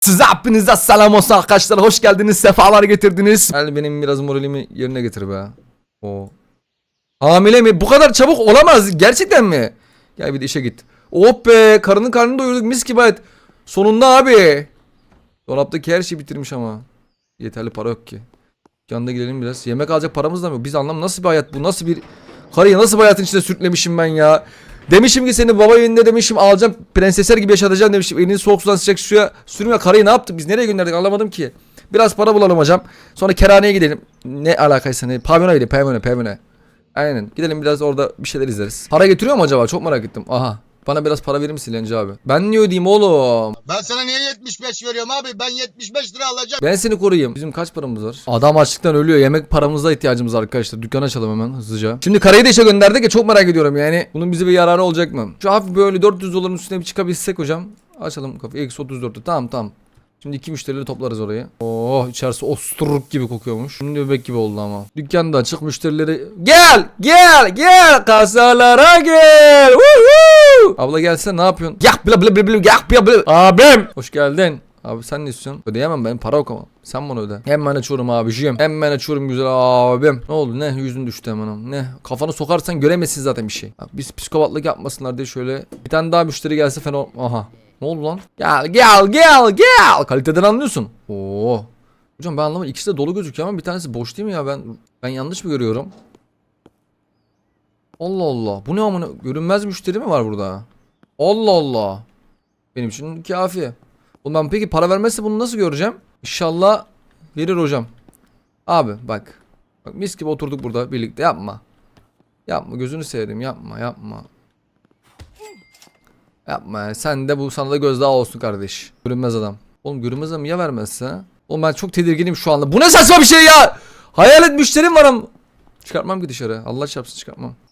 Size hepinize selam olsun arkadaşlar. Hoş geldiniz. Sefalar getirdiniz. Gel benim biraz moralimi yerine getir be. O. Hamile mi? Bu kadar çabuk olamaz. Gerçekten mi? Gel bir de işe git. Oh be. Karının karnını doyurduk. Mis gibi et. Sonunda abi. Dolaptaki her şeyi bitirmiş ama. Yeterli para yok ki. Yanında gidelim biraz. Yemek alacak paramız da mı? Biz anlam nasıl bir hayat bu? Nasıl bir karıyı nasıl bir hayatın içinde sürüklemişim ben ya? Demişim ki seni baba evinde demişim alacağım prensesler gibi yaşatacağım demişim. Elini soğuk sudan sıcak suya sürme karıyı ne yaptık biz nereye gönderdik anlamadım ki. Biraz para bulalım hocam. Sonra kerhaneye gidelim. Ne alakaysa ne? Pavyona gidelim pavyona pavyona. Aynen gidelim biraz orada bir şeyler izleriz. Para getiriyor mu acaba? Çok merak ettim. Aha. Bana biraz para verir misin Lenci abi? Ben niye ödeyeyim oğlum? Ben sana niye 75 veriyorum abi? Ben 75 lira alacağım. Ben seni koruyayım. Bizim kaç paramız var? Adam açlıktan ölüyor. Yemek paramıza ihtiyacımız var arkadaşlar. Dükkan açalım hemen hızlıca. Şimdi karayı da işe gönderdik ya çok merak ediyorum yani. Bunun bize bir yararı olacak mı? Şu hafif böyle 400 doların üstüne bir çıkabilsek hocam. Açalım kafayı. Eksi 34'te. Tamam tamam. Şimdi iki müşterileri toplarız oraya. Oh içerisi osturuk gibi kokuyormuş. Şimdi bebek gibi oldu ama. Dükkanda açık müşterileri. Gel gel gel kasalara gel. Woohoo! Abla gelsene ne yapıyorsun? Yak bla bla bla bla yak bla bla. Abim. Hoş geldin. Abi sen ne istiyorsun? Ödeyemem ben para yok ama. Sen bana öde. Hemen açıyorum abiciğim. Hemen açıyorum güzel abim. Ne oldu ne? Yüzün düştü hemen. Ne? Kafanı sokarsan göremezsin zaten bir şey. Bak, Biz psikopatlık yapmasınlar diye şöyle. Bir tane daha müşteri gelse fena. Aha. Ne oldu lan? Gel gel gel gel. Kaliteden anlıyorsun. Oo. Hocam ben anlamadım. İkisi de dolu gözüküyor ama bir tanesi boş değil mi ya? Ben ben yanlış mı görüyorum? Allah Allah. Bu ne amına? Görünmez müşteri mi var burada? Allah Allah. Benim için kafi. Oğlum ben peki para vermezse bunu nasıl göreceğim? İnşallah verir hocam. Abi bak. Bak mis gibi oturduk burada birlikte yapma. Yapma gözünü seveyim yapma yapma. Yapma ya. sen de bu sana da gözdağı olsun kardeş. Görünmez adam. Oğlum görünmez adam ya vermezse? Oğlum ben çok tedirginim şu anda. Bu ne saçma bir şey ya? Hayalet müşterim var ama. Çıkartmam ki dışarı. Allah çarpsın çıkartmam.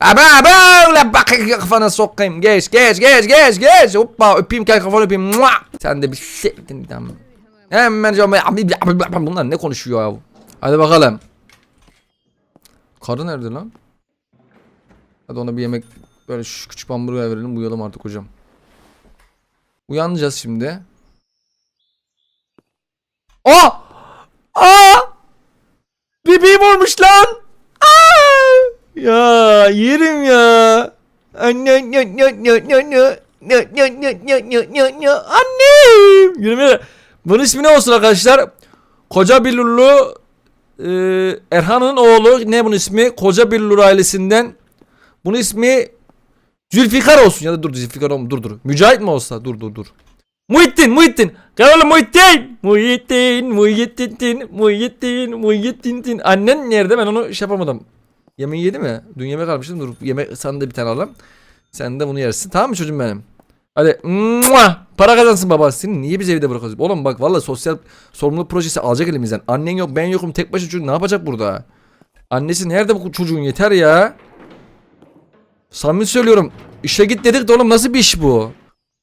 Aba aba ulan bak kafana sokayım. Geç geç geç geç geç. Hoppa öpeyim gel kafanı öpeyim. Mua! Sen de bir şeydin tamam. Hemen bunlar ne konuşuyor ya? Hadi bakalım. Karı nerede lan? Hadi ona bir yemek böyle şu küçük hamburger verelim uyuyalım artık hocam. Uyanacağız şimdi. Aa! Aa! Bebeğim olmuş lan. Ya yerim ya. Anne anne anne anne anne anne. Ne ne ne ne ne ne ne annem. Yürüme. Bunun ismi ne olsun arkadaşlar? Koca Billurlu e, Erhan'ın oğlu ne bunun ismi? Koca Billur ailesinden. Bunun ismi Zülfikar olsun ya da dur Zülfikar olma dur dur. Mücahit mi olsa? Dur dur dur. Muhittin Muhittin. Gel oğlum Muhittin. Muhittin Muhittin Muhittin Muhittin. Annen nerede ben onu şey yapamadım. Yemeği yedi mi? Dün yemek almıştım. Dur yemek sana da bir tane alalım. Sen de bunu yersin. Tamam mı çocuğum benim? Hadi mua! para kazansın baba. Seni niye biz evde bırakıyoruz? Oğlum bak valla sosyal sorumluluk projesi alacak elimizden. Annen yok ben yokum tek başına çocuk ne yapacak burada? Annesi nerede bu çocuğun yeter ya. Samimi söylüyorum. İşe git dedik de oğlum nasıl bir iş bu?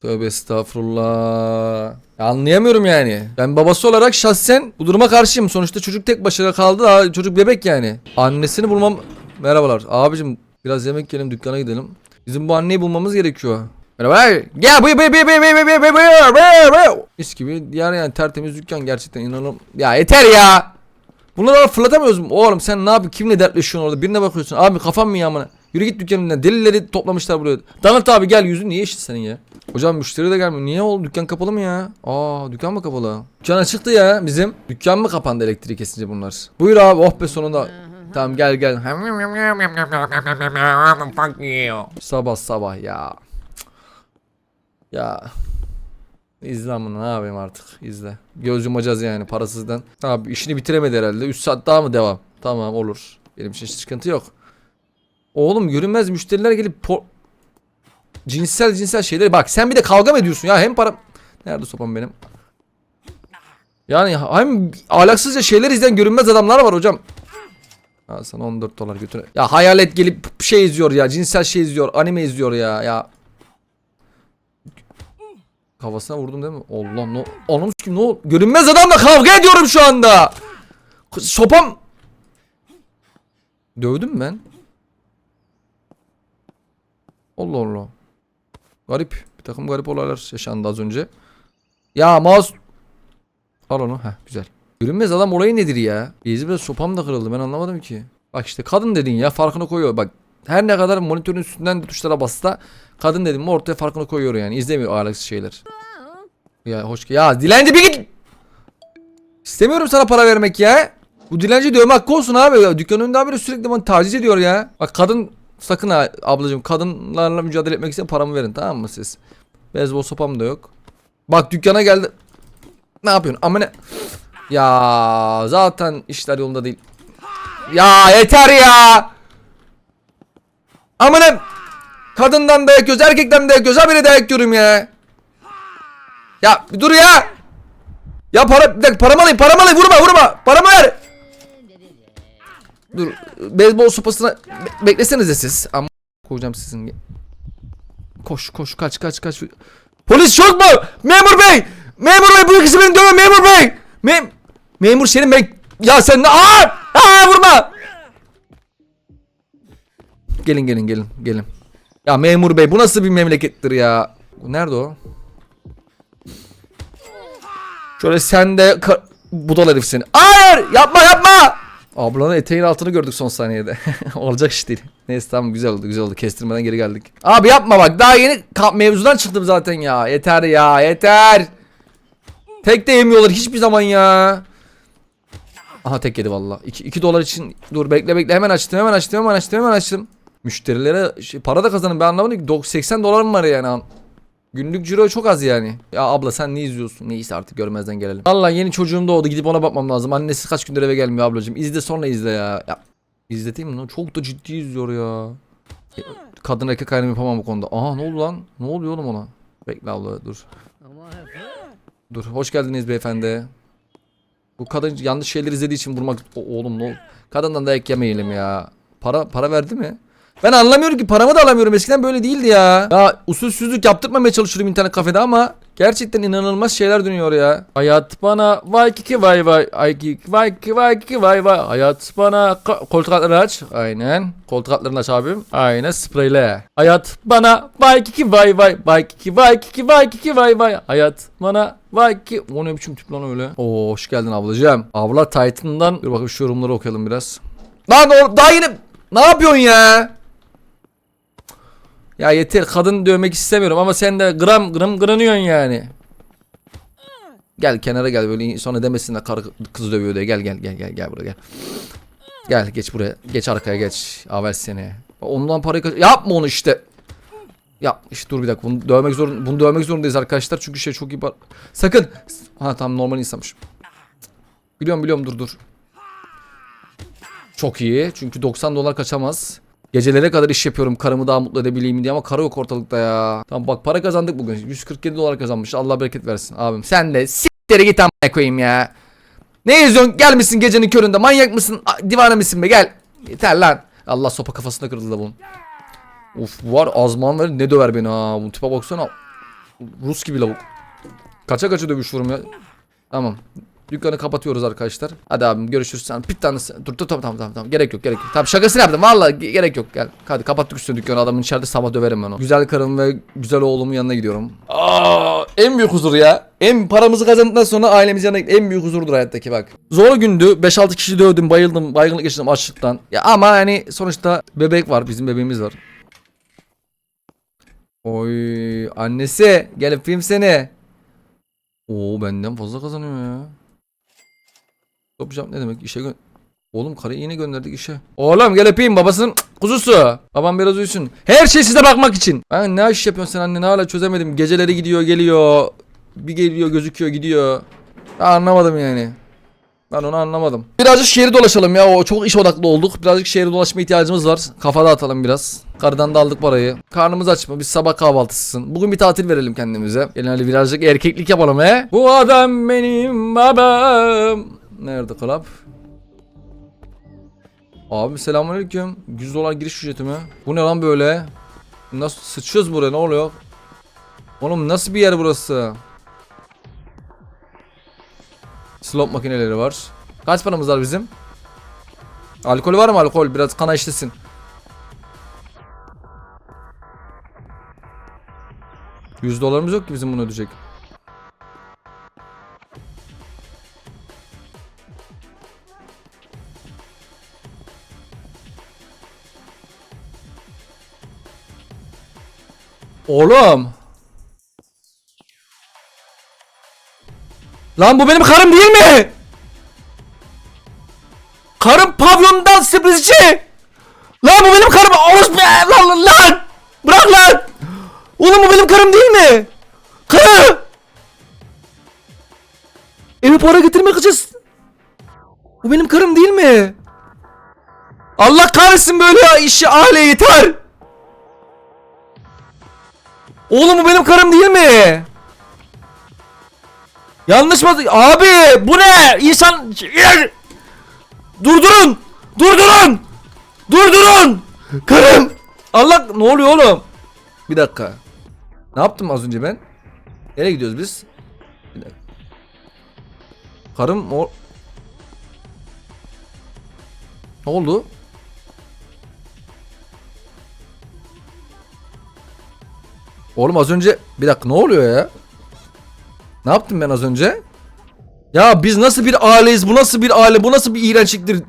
Tövbe estağfurullah. Ya Anlayamıyorum yani. Ben babası olarak şahsen bu duruma karşıyım. Sonuçta çocuk tek başına kaldı. Daha çocuk bebek yani. Annesini bulmam... Merhabalar. Abicim biraz yemek yiyelim dükkana gidelim. Bizim bu anneyi bulmamız gerekiyor. Merhaba. Gel buyur buyur buyur buyur buyur buyur buyur buyur. Mis gibi diğer yani tertemiz dükkan gerçekten inanılmaz. Ya yeter ya. Bunları fırlatamıyoruz mu? Oğlum sen ne yapıyorsun? Kimle dertleşiyorsun orada? Birine bakıyorsun. Abi kafam mı yağmına? Yürü git dükkanından. Delileri toplamışlar buraya. Danıt abi gel yüzün niye eşit senin ya? Hocam müşteri de gelmiyor. Niye oldu? Dükkan kapalı mı ya? Aa dükkan mı kapalı? Dükkan açıktı ya bizim. Dükkan mı kapandı elektriği kesince bunlar? Buyur abi oh be sonunda. Tamam gel gel. Fuck you. Sabah sabah ya. Ya. İzle bunu ne yapayım artık izle. Göz yumacağız yani parasızdan. Abi işini bitiremedi herhalde. 3 saat daha mı devam? Tamam olur. Benim için sıkıntı yok. Oğlum görünmez müşteriler gelip por... Cinsel cinsel şeyleri bak sen bir de kavga mı ediyorsun ya hem para... Nerede sopam benim? Yani hem ahlaksızca şeyler izleyen görünmez adamlar var hocam. Ha sana 14 dolar götür. Ya hayalet gelip şey izliyor ya. Cinsel şey izliyor. Anime izliyor ya. Ya. Kafasına vurdum değil mi? Allah no. Anam kim ne ol? Görünmez adamla kavga ediyorum şu anda. Sopam. Dövdüm ben? Allah Allah. Garip. Bir takım garip olaylar yaşandı az önce. Ya mouse. Al onu. Heh güzel. Görünmez adam olayı nedir ya? Biraz sopam da kırıldı ben anlamadım ki. Bak işte kadın dedin ya farkını koyuyor. Bak her ne kadar monitörün üstünden de tuşlara bassa kadın dedim mi ortaya farkını koyuyor yani. İzlemiyor ahlaksız şeyler. Ya hoş ya dilenci bir git. İstemiyorum sana para vermek ya. Bu dilenci dövme hakkı olsun abi. Ya, dükkanın önünde abi sürekli bana taciz ediyor ya. Bak kadın sakın ha ablacığım kadınlarla mücadele etmek için paramı verin tamam mı siz? Beyzbol sopam da yok. Bak dükkana geldi. Ne yapıyorsun? Ama ne? Ya zaten işler yolunda değil. Ya yeter ya. Ama ne? Kadından dayak yiyoruz, erkekten dayak yiyoruz. Habire dayak yiyorum ya. Ya bir dur ya. Ya para, bir dakika paramı alayım, paramı alayım. Vurma, vurma. Paramı ver. Dur, beyzbol sopasına be- beklesenize siz. Ama koyacağım sizin. Koş, koş, kaç, kaç, kaç. Polis çok mu? Memur bey! Memur bey bu ikisi beni dövüyor memur bey! Mem memur senin ben... Ya sen ne? Aa! Vurma! Gelin gelin gelin gelin. Ya memur bey bu nasıl bir memlekettir ya? Nerede o? Şöyle sen de budal herif seni. Hayır yapma yapma. Ablanın eteğin altını gördük son saniyede. Olacak iş değil. Neyse tamam güzel oldu güzel oldu. Kestirmeden geri geldik. Abi yapma bak daha yeni mevzudan çıktım zaten ya. Yeter ya yeter. Tek de yemiyorlar hiçbir zaman ya. Aha tek yedi valla. 2 dolar için dur bekle bekle hemen açtım hemen açtım hemen açtım hemen açtım. Müşterilere şey, para da kazanın ben anlamadım ki Dok- 80 dolarım var yani. Günlük ciro çok az yani. Ya abla sen ne izliyorsun? Neyse artık görmezden gelelim. Valla yeni çocuğum doğdu gidip ona bakmam lazım. Annesi kaç gündür eve gelmiyor ablacığım. İzle sonra izle ya. ya izleteyim mi? Çok da ciddi izliyor ya. E, Kadın erkek ayrımı yapamam bu konuda. Aha ne oldu lan? Ne oluyor oğlum ona? Bekle abla dur. Dur hoş geldiniz beyefendi. Bu kadın yanlış şeyler izlediği için vurmak O- oğlum ne Kadından dayak yemeyelim ya. Para para verdi mi? Ben anlamıyorum ki paramı da alamıyorum. Eskiden böyle değildi ya. Ya usulsüzlük yaptırmamaya çalışıyorum internet kafede ama gerçekten inanılmaz şeyler dönüyor ya. Hayat bana vay kiki vay vay ay kiki vay kiki vay kiki vay vay. Hayat bana koltuk altlarını aç. Aynen. Koltuk altlarını aç abim. Aynen spreyle. Hayat bana vay kiki vay vay vay kiki vay kiki vay kiki vay vay. Hayat bana vay ki o ne biçim tip lan öyle. Oo hoş geldin ablacığım. Abla Titan'dan dur bakayım şu yorumları okuyalım biraz. Lan o daha yeni ne yapıyorsun ya? Ya yeter kadın dövmek istemiyorum ama sen de gram gram granıyorsun yani. Gel kenara gel böyle sonra demesinler karı kız dövüyor diye gel gel gel gel gel buraya gel. Gel geç buraya geç arkaya geç avel seni. Ondan parayı kaç- yapma onu işte. Ya işte dur bir dakika bunu dövmek zorun bunu dövmek zorundayız arkadaşlar çünkü şey çok iyi par- Sakın. Ha tamam normal insanmış. Biliyorum biliyorum dur dur. Çok iyi çünkü 90 dolar kaçamaz. Gecelere kadar iş yapıyorum karımı daha mutlu edebileyim diye ama karı yok ortalıkta ya. Tamam bak para kazandık bugün. 147 dolar kazanmış. Allah bereket versin abim. Sen de s**tere git amına koyayım ya. Ne izliyorsun? Gelmişsin gecenin köründe. Manyak mısın? Divane misin be? Gel. Yeter lan. Allah sopa kafasına kırıldı da bunun. Of var azman ver ne döver beni ha. Bu tipe baksana. Rus gibi lavuk. Kaça kaça dövüşüyorum ya. Tamam. Dükkanı kapatıyoruz arkadaşlar. Hadi abim görüşürüz. Sen bir tanesi. Dur dur tamam tamam tamam. Gerek yok gerek yok. Tamam şakasını yaptım. Vallahi ge- gerek yok. Gel. Hadi kapattık üstüne dükkanı. Adamın içeride sabah döverim ben onu. Güzel karım ve güzel oğlumun yanına gidiyorum. Aa, en büyük huzur ya. En paramızı kazandıktan sonra ailemizin yanına en büyük huzurdur hayattaki bak. Zor gündü. 5-6 kişi dövdüm. Bayıldım. Baygınlık geçirdim açlıktan. Ya ama hani sonuçta bebek var. Bizim bebeğimiz var. Oy annesi gel öpeyim seni. Oo benden fazla kazanıyor ya. Yapacağım ne demek işe gö- Oğlum karıyı yine gönderdik işe. Oğlum gel öpeyim babasının kuzusu. Babam biraz uyusun. Her şey size bakmak için. Ben ne iş yapıyorsun sen anne hala çözemedim. Geceleri gidiyor geliyor. Bir geliyor gözüküyor gidiyor. Ya anlamadım yani. Ben onu anlamadım. Birazcık şehri dolaşalım ya. O çok iş odaklı olduk. Birazcık şehri dolaşma ihtiyacımız var. Kafada atalım biraz. Karıdan da aldık parayı. Karnımız aç mı? Biz sabah kahvaltısısın. Bugün bir tatil verelim kendimize. Gelin hadi birazcık erkeklik yapalım he. Bu adam benim babam. Nerede club? Abi selamünaleyküm. 100 dolar giriş ücreti mi? Bu ne lan böyle? Nasıl sıçıyoruz buraya ne oluyor? Oğlum nasıl bir yer burası? Slot makineleri var. Kaç paramız var bizim? Alkol var mı alkol? Biraz kana işlesin. Yüz dolarımız yok ki bizim bunu ödeyecek. Oğlum. Lan bu benim karım değil mi? Karım pavyondan sürprizci. Lan bu benim karım. Orospu lan lan lan. Bırak lan. Oğlum bu benim karım değil mi? Karı. Eve para getirmek için. Bu benim karım değil mi? Allah kahretsin böyle ya işi aile yeter. Oğlum bu benim karım değil mi? Yanlış mı? Abi bu ne? İnsan... Durdurun! Durdurun! Durdurun! Karım! Allah ne oluyor oğlum? Bir dakika. Ne yaptım az önce ben? Nereye gidiyoruz biz? Bir. Karım o... Ne oldu? Oğlum az önce bir dakika ne oluyor ya? Ne yaptım ben az önce? Ya biz nasıl bir aileyiz? Bu nasıl bir aile? Bu nasıl bir iğrençliktir?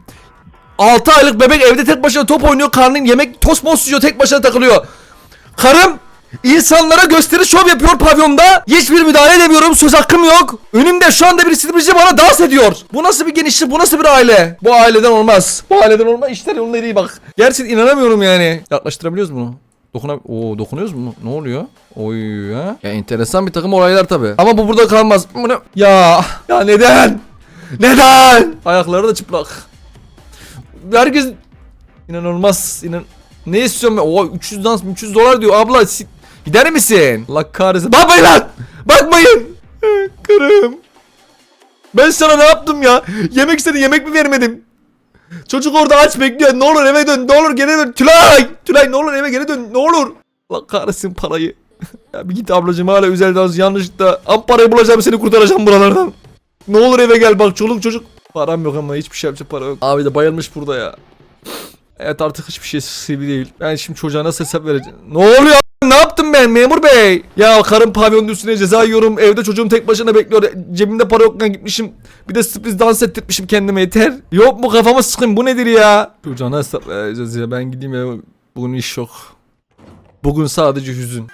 6 aylık bebek evde tek başına top oynuyor. Karnın yemek tost most yiyor. Tek başına takılıyor. Karım insanlara gösteri şov yapıyor pavyonda. Hiçbir müdahale edemiyorum. Söz hakkım yok. Önümde şu anda bir striptici bana dans ediyor. Bu nasıl bir genişlik? Bu nasıl bir aile? Bu aileden olmaz. Bu aileden olmaz. İşler yoluna değil bak. Gerçekten inanamıyorum yani. Yaklaştırabiliyoruz bunu. Dokuna Oo dokunuyoruz mu? Ne oluyor? Oy ha. Ya enteresan bir takım olaylar tabi. Ama bu burada kalmaz. Bu ne? Ya ya neden? Neden? Ayakları da çıplak. Herkes inanılmaz. İnan ne istiyorum ben? Oo 300 dans 300 dolar diyor abla. Gider misin? Allah kahretsin. Bakmayın lan. Bakmayın. Karım. Ben sana ne yaptım ya? Yemek istedi yemek mi vermedim? Çocuk orada aç bekliyor. Ne olur eve dön. Ne olur geri dön. Tülay. Tülay ne olur eve geri dön. Ne olur. Allah kahretsin parayı. ya bir git ablacığım hala dans yanlışlıkla. Am parayı bulacağım seni kurtaracağım buralardan. Ne olur eve gel bak çoluk çocuk. Param yok ama hiçbir şey yapacak para yok. Abi de bayılmış burada ya. Evet artık hiçbir şey sivri değil. Ben şimdi çocuğa nasıl hesap vereceğim? Ne oluyor? Yaptım ben memur bey? Ya karım pavyonun üstüne ceza yiyorum. Evde çocuğum tek başına bekliyor. Cebimde para yokken gitmişim. Bir de sürpriz dans ettirmişim kendime yeter. Yok mu kafama sıkın bu nedir ya? Çocuğa nasıl hesap vereceğiz ya? Ben gideyim ya. Bugün iş yok. Bugün sadece hüzün.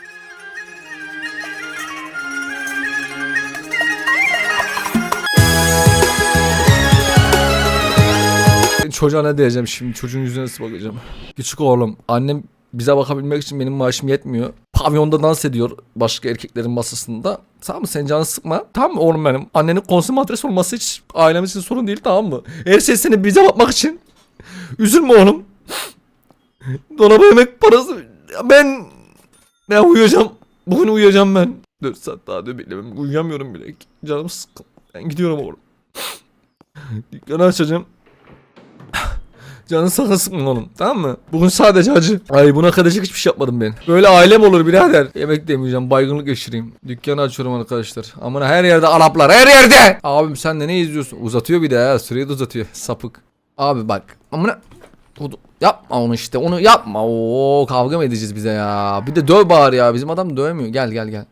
Çocuğa ne diyeceğim şimdi çocuğun yüzüne nasıl bakacağım. Küçük oğlum annem bize bakabilmek için benim maaşım yetmiyor. Pavyonda dans ediyor başka erkeklerin masasında. Tamam mı sen canını sıkma. Tamam mı oğlum benim? Annenin konsum adres olması hiç ailemiz için sorun değil tamam mı? Her şey seni bize bakmak için. Üzülme oğlum. Dolaba yemek parası. Ben ben uyuyacağım. Bugün uyuyacağım ben. 4 saat daha da beklemem. Uyuyamıyorum bile. Canım sıkkın. Ben gidiyorum oğlum. Dükkanı açacağım. Canın sakın sıkma oğlum tamam mı? Bugün sadece acı. Ay buna kadar hiçbir şey yapmadım ben. Böyle ailem olur birader. Yemek demeyeceğim baygınlık geçireyim. Dükkanı açıyorum arkadaşlar. Aman her yerde Araplar her yerde. Abim sen de ne izliyorsun? Uzatıyor bir de ha süreyi de uzatıyor. Sapık. Abi bak. Amına. Yapma onu işte onu yapma. Oo kavga mı edeceğiz bize ya? Bir de döv bari ya. Bizim adam dövemiyor. Gel gel gel.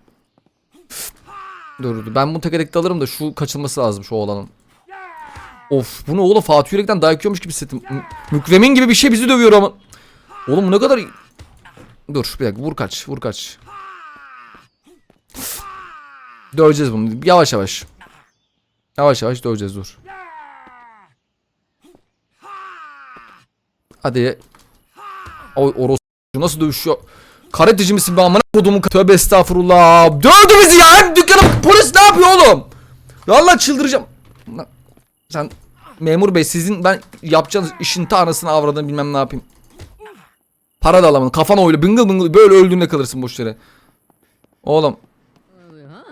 Dur dur. Ben bunu tekerlekte alırım da şu kaçılması lazım şu oğlanın. Of bunu oğlum Fatih Yürek'ten dayak yiyormuş gibi hissettim. M- Mükremin gibi bir şey bizi dövüyor ama. Oğlum bu ne kadar... Dur bir dakika vur kaç vur kaç. Döveceğiz bunu yavaş yavaş. Yavaş yavaş döveceğiz dur. Hadi. Oy oros nasıl dövüşüyor? Karateci misin be amına kodumun tövbe estağfurullah. Dövdü bizi ya dükkanım polis ne yapıyor oğlum? Vallahi çıldıracağım. Sen memur bey sizin ben yapacağınız işin ta anasını avradını bilmem ne yapayım. Para da alamadın. Kafana öyle bıngıl bıngıl böyle öldüğünde kalırsın boş yere. Oğlum.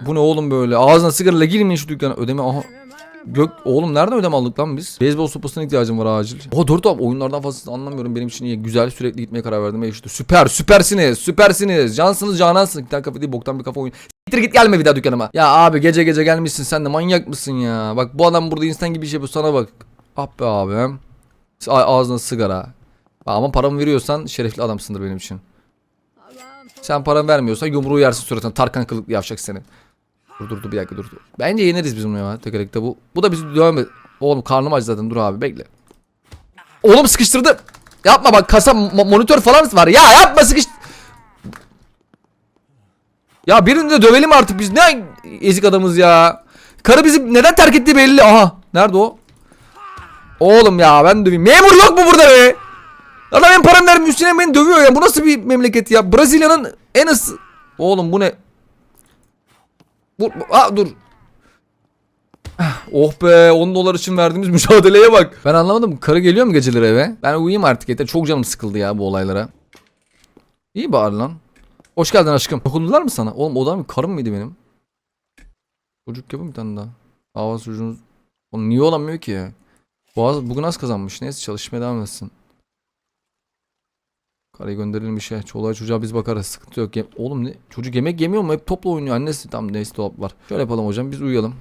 Bu ne oğlum böyle? Ağzına sigarayla girmeyin şu dükkana. Ödeme aha. Gök oğlum nereden ödeme aldık lan biz? Beyzbol sopasına ihtiyacım var acil. O 4 abi oyunlardan fazlasını anlamıyorum. Benim için iyi. Güzel sürekli gitmeye karar verdim. E işte süper süpersiniz. Süpersiniz. Cansınız canansınız. Bir tane kafa değil boktan bir kafa oyun. Siktir git gelme bir daha dükkanıma. Ya abi gece gece gelmişsin sen de manyak mısın ya? Bak bu adam burada insan gibi bir şey bu sana bak. Ah be abi. A- Ağzına sigara. Ama paramı veriyorsan şerefli adamsındır benim için. Sen param vermiyorsan yumruğu yersin suratına. Tarkan kılıklı yavşak senin. Dur dur dur bir dakika dur. dur. Bence yeneriz biz bunu ya tekerlekte bu. Bu da bizi devam et. Oğlum karnım aç zaten dur abi bekle. Oğlum sıkıştırdı. Yapma bak kasa mo- monitör falan var. Ya yapma sıkış. Ya birini de dövelim artık biz ne ezik adamız ya. Karı bizi neden terk ettiği belli. Aha nerede o? Oğlum ya ben döveyim. Memur yok mu burada be? Adam benim param vermiyor üstüne beni dövüyor ya. Bu nasıl bir memleket ya? Brezilya'nın en ısı... Oğlum bu ne? Bu, ha dur. Ah, Oh be 10 dolar için verdiğimiz mücadeleye bak. Ben anlamadım. Karı geliyor mu geceleri eve? Ben uyuyayım artık yeter. Çok canım sıkıldı ya bu olaylara. İyi bari lan. Hoş geldin aşkım. Dokundular mı sana? Oğlum o da mı? Karım mıydı benim? Çocuk yapın bir tane daha. Hava çocuğunuz. Oğlum niye olamıyor ki? Boğaz bugün az kazanmış. Neyse çalışmaya devam etsin. Karayı gönderelim işe. Çoluğa çocuğa biz bakarız. Sıkıntı yok. Oğlum ne? Çocuk yemek yemiyor mu? Hep topla oynuyor. Annesi tam neyse dolap var. Şöyle yapalım hocam. Biz uyuyalım.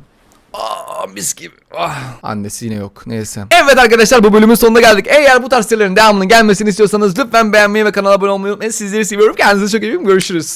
Aa mis gibi. Ah. Annesi yine yok. Neyse. Evet arkadaşlar bu bölümün sonuna geldik. Eğer bu tarz serilerin devamının gelmesini istiyorsanız lütfen beğenmeyi ve kanala abone olmayı unutmayın. Sizleri seviyorum. Kendinize çok iyi bakın. Görüşürüz.